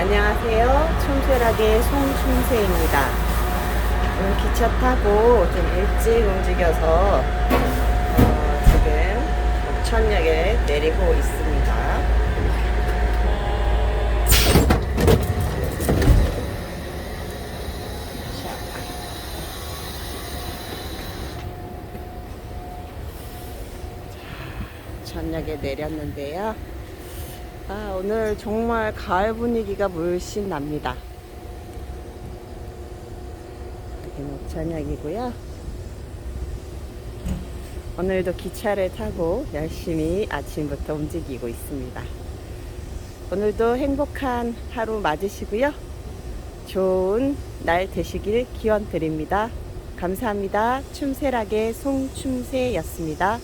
안녕하세요. 춤쇠락의 송춤새입니다. 오늘 기차 타고 좀 일찍 움직여서 어, 지금 옥천역에 내리고 있습니다. 자. 전역에 내렸는데요. 아, 오늘 정말 가을 분위기가 물씬 납니다. 여기는 옥천역이고요. 오늘도 기차를 타고 열심히 아침부터 움직이고 있습니다. 오늘도 행복한 하루 맞으시고요. 좋은 날 되시길 기원 드립니다. 감사합니다. 춤새락의 송춤새였습니다.